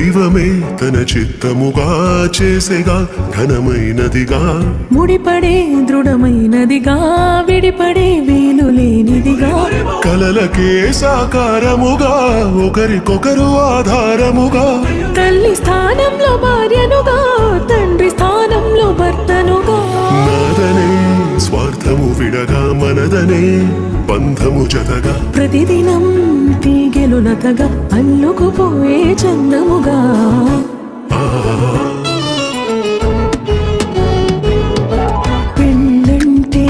దైవమే తన చిత్తముగా చేసేగా ఘనమైనదిగా. ముడిపడే దృఢమైనదిగా విడిపడే వీలు లేనిదిగా. కలలకే సాకారముగా ఒకరికొకరు ఆధారముగా. తల్లి స్థానంలో భార్యనుగా తండ్రి స్థానంలో భర్తనుగా. నాదనే స్వార్థము విడగా మనదనే. బంధము జతగా. ప్రతిదినం తీగెలు లతగా అల్లుకుపోయే చందముగా. పెళ్ళంటే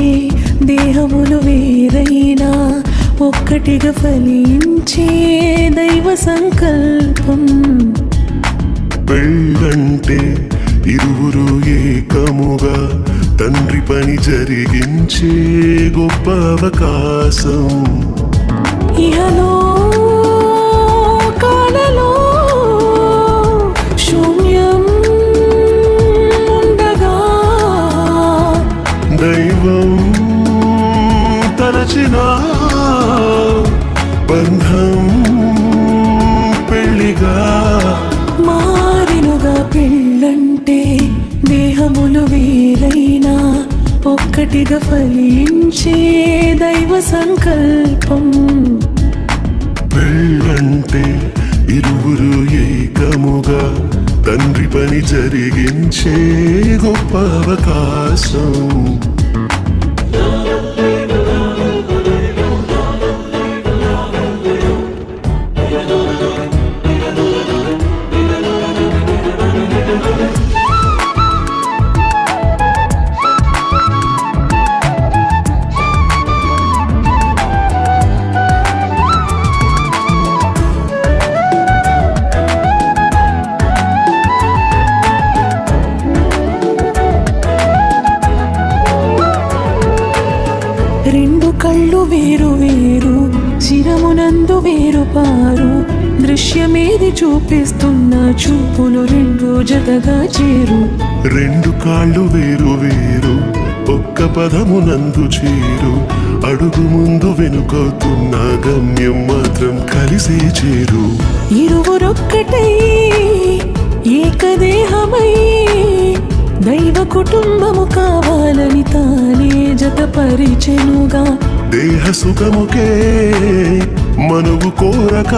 దేహములు వేరైనా ఒక్కటిగా ఫలించే దైవ సంకల్పం. పెళ్ళంటే ఇరువురు ఏకముగా తండ్రి పని జరిగించే గొప్ప అవకాశం. ఇహలో కాలలో శూన్యం ఉండగా దైవం తలచిన బంధం పెళ్ళిగా మారినుగా పెళ్ళంటే దేహములు వేరైనా ఒక్కటిగా ఫలించే దైవ సంకల్పం. పెళ్ళంటే ఇరువురు ఏకముగా తండ్రి పని జరిగించే గొప్ప అవకాశం. రెండు కళ్ళు వేరు వేరు శిరమునందు వేరు పారు. దృశ్యమేది చూపిస్తున్న చూపులు రెండు జతగా చేరు. రెండు కాళ్ళు వేరు వేరు ఒక్క పదమునందు చేరు. అడుగు ముందు వెనుకవుతున్న గమ్యం మాత్రం కలిసే చేరు. ఇరువురొక్కటై ఏకదేహమై దైవ కుటుంబము కావాలని తానే జతపరిచెనుగా దేహ సుఖముకే మనువు కోరక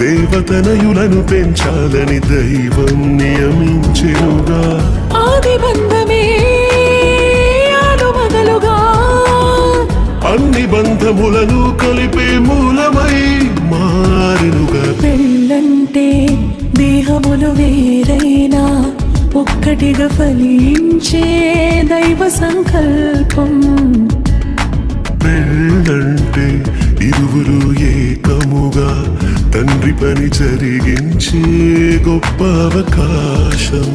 దేవతనయులను పెంచాలని దైవం నియమించెనుగా. ఆది బంధమే అన్ని బంధములను కలిపే మూలమై మారెనుగా. పెళ్ళంటే దేహములు వేరైనా. ఒక్కటిగా ఫలించే దైవ సంకల్పం. పెళ్ళంటే ఇరువురు ఏకముగా తండ్రి పని జరిగించే గొప్ప అవకాశం.